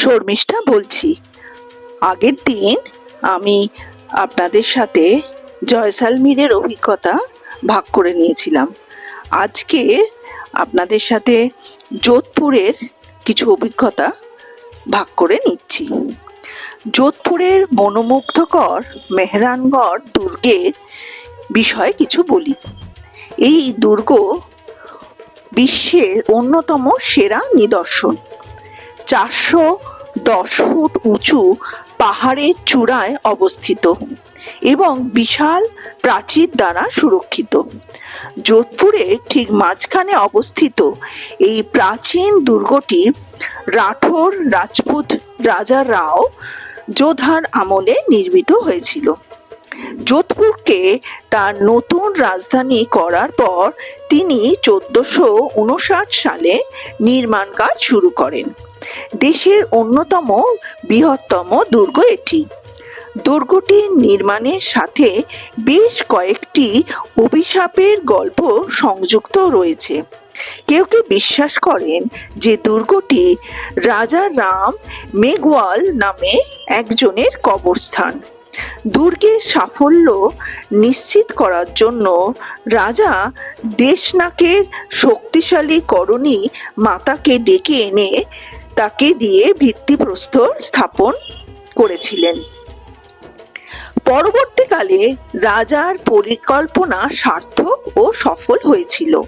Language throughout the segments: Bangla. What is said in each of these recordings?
শর্মিষ্ঠা বলছি। আগের দিন আমি আপনাদের সাথে জয়সালমীরের অভিজ্ঞতা ভাগ করে নিয়েছিলাম। আজকে আপনাদের সাথে যোধপুরের কিছু অভিজ্ঞতা ভাগ করে নিচ্ছি। যোধপুরের মনোমুগ্ধকর মেহরানগড় দুর্গের বিষয়ে কিছু বলি। এই দুর্গ বিশ্বের অন্যতম সেরা নিদর্শন। চারশো দশ ফুট উঁচু পাহাড়ের চূড়ায় অবস্থিত এবং বিশাল প্রাচীর দ্বারা সুরক্ষিত। যোধপুরের ঠিক মাঝখানে অবস্থিত এই প্রাচীন দুর্গটি রাঠোর রাজপুত রাজা রাও যোধার আমলে নির্মিত হয়েছিল। যোধপুরকে তার নতুন রাজধানী করার পর তিনি চোদ্দশো উনষাট সালে নির্মাণ কাজ শুরু করেন। দেশের অন্যতম বৃহত্তম দুর্গ এটি। দুর্গটি নির্মাণের সাথে বেশ কয়েকটি অভিশাপের গল্প সংযুক্ত রয়েছে। কেউ কেউ বিশ্বাস করেন যে দুর্গটি রাজা রাম মেঘওয়াল নামে একজনের কবরস্থান। দুর্গের সাফল্য নিশ্চিত করার জন্য রাজা দেশনাকের শক্তিশালী করণী মাতাকে ডেকে এনে তাকে দিয়ে ভিত্তিপ্রস্তর স্থাপন করেছিলেন। পরবর্তীকালে রাজার পরিকল্পনা সার্থক ও সফল হয়েছিল।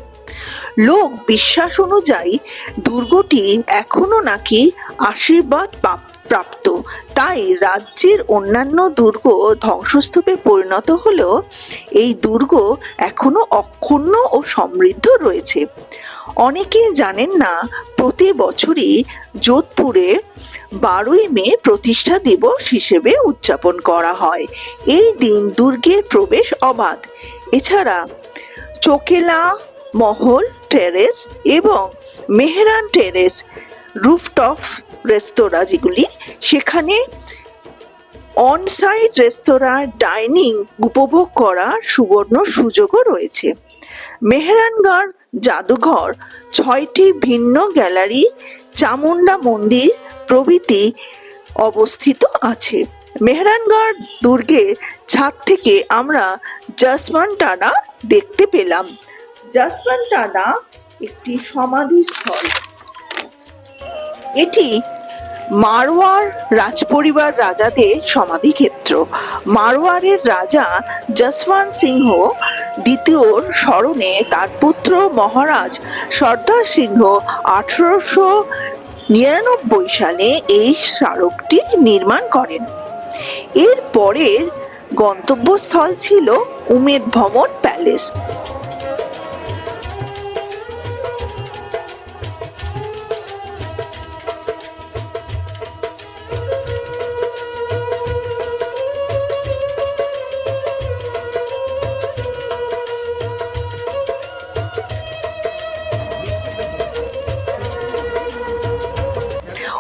লোক বিশ্বাস অনুযায়ী দুর্গটি এখনও নাকি আশীর্বাদ পাপ- প্রাপ্ত। তাই রাজ্যের অন্যান্য দুর্গ ধ্বংসস্তূপে পরিণত হলেও এই দুর্গ এখনও অক্ষুণ্ণ ও সমৃদ্ধ রয়েছে। অনেকে জানেন না, প্রতি বছরই যোধপুরে বারোই মে প্রতিষ্ঠা দিবস হিসেবে উদযাপন করা হয়। এই দিন দুর্গের প্রবেশ অবাধ। এছাড়া চোকেলা মহল, টেরেস এবং মেহরান টেরেস, রুফটপ রেস্তোরাঁ যেগুলি সেখানে অনসাইট রেস্তোরাঁ ডাইনিং উপভোগ করার সুবর্ণ সুযোগও রয়েছে। মেহরানগড় জাদুঘর, ছয়টি ভিন্ন গ্যালারি চামুন্ডা মন্দির প্রভৃতি অবস্থিত আছে। মেহরানগড় দুর্গের ছাদ থেকে আমরা জাসমান টানা দেখতে পেলাম। জাসমান টানা একটি সমাধিস্থল। এটি মারওয়ার রাজপরিবার রাজাদের সমাধিক্ষেত্র। মারওয়ারের রাজা যশবন্ত সিংহ দ্বিতীয়র স্মরণে তার পুত্র মহারাজ সর্দার সিংহ আঠারোশো নিরানব্বই সালে এই স্মারকটি নির্মাণ করেন। এর পরের গন্তব্যস্থল ছিল উমেদ ভবন প্যালেস।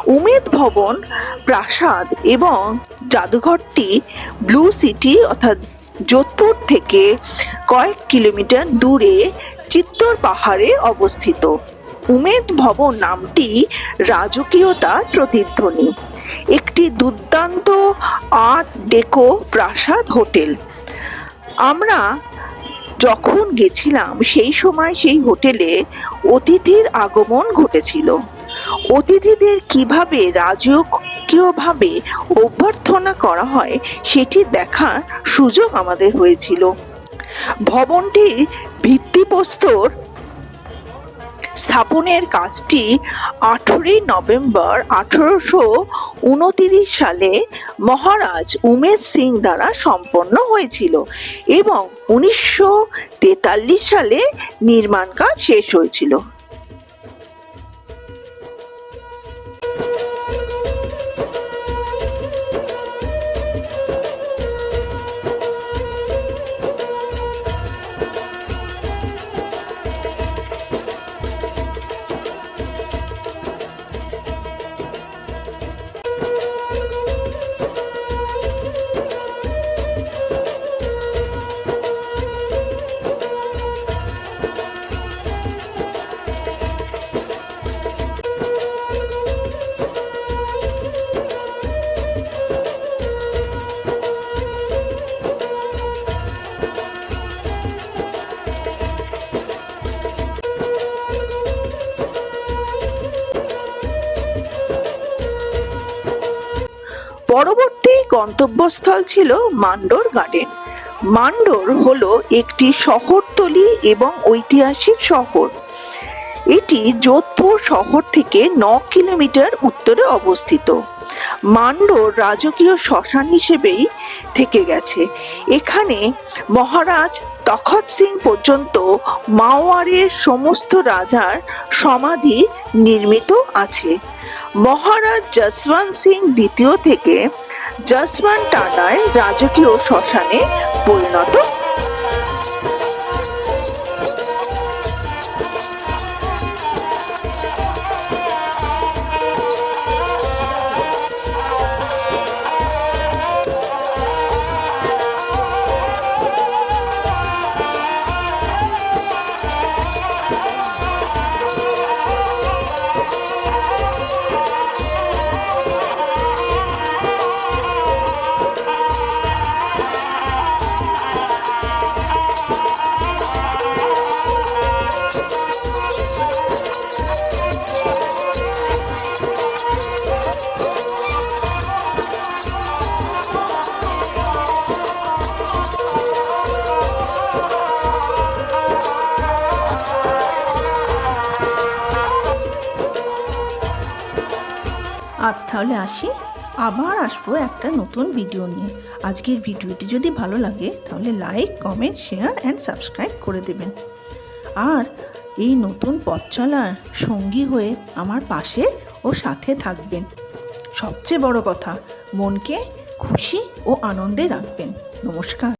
উমেদ ভবন, প্রাসাদ এবং জাদুঘরটি ব্লু সিটি অর্থাৎ যোধপুর থেকে কয়েক কিলোমিটার দূরে চিত্তর পাহাড়ে অবস্থিত। উমেদ ভবন নামটি রাজকীয়তার প্রতিধ্বনি। একটি দুর্দান্ত আর্ট ডেকো প্রাসাদ হোটেল। আমরা যখন গেছিলাম, সেই সময় সেই হোটেলে অতিথির আগমন ঘটেছিল। অতিথিদের কীভাবে রাজকীয়ভাবে অভ্যর্থনা করা হয়, সেটি দেখার সুযোগ আমাদের হয়েছিল। ভবনটির ভিত্তিপ্রস্তর স্থাপনের কাজটি আঠেরোই নভেম্বর আঠারোশো উনতিরিশ সালে মহারাজ উমেশ সিং দ্বারা সম্পন্ন হয়েছিল এবং উনিশশো তেতাল্লিশ সালে নির্মাণ কাজ শেষ হয়েছিল। পরবর্তী গন্তব্যস্থল ছিল মান্ডোর গার্ডেন। মান্ডোর হলো একটি শহরতলি এবং ঐতিহাসিক শহর। এটি যোধপুর শহর থেকে ন কিলোমিটার উত্তরে অবস্থিত। মান্ডোর রাজকীয় শ্মশান হিসেবেই থেকে গেছে। এখানে মহারাজ তখত সিং পর্যন্ত মাওয়ারের সমস্ত রাজার সমাধি নির্মিত আছে। মহারাজ যশবন্ত সিং দ্বিতীয় থেকে যশবন্ত টানায় রাজকীয় শ্মশানে পরিণত আজ তাহলে আসি। আবার আসব একটা নতুন ভিডিও নিয়ে। আজকের ভিডিওটি যদি ভালো লাগে, তাহলে like comment share and subscribe করে দেবেন। আর এই নতুন পথ চলার সঙ্গী হয়ে আমার পাশে ও সাথে থাকবেন। সবচেয়ে বড় কথা, মনকে খুশি ও আনন্দে রাখবেন। নমস্কার।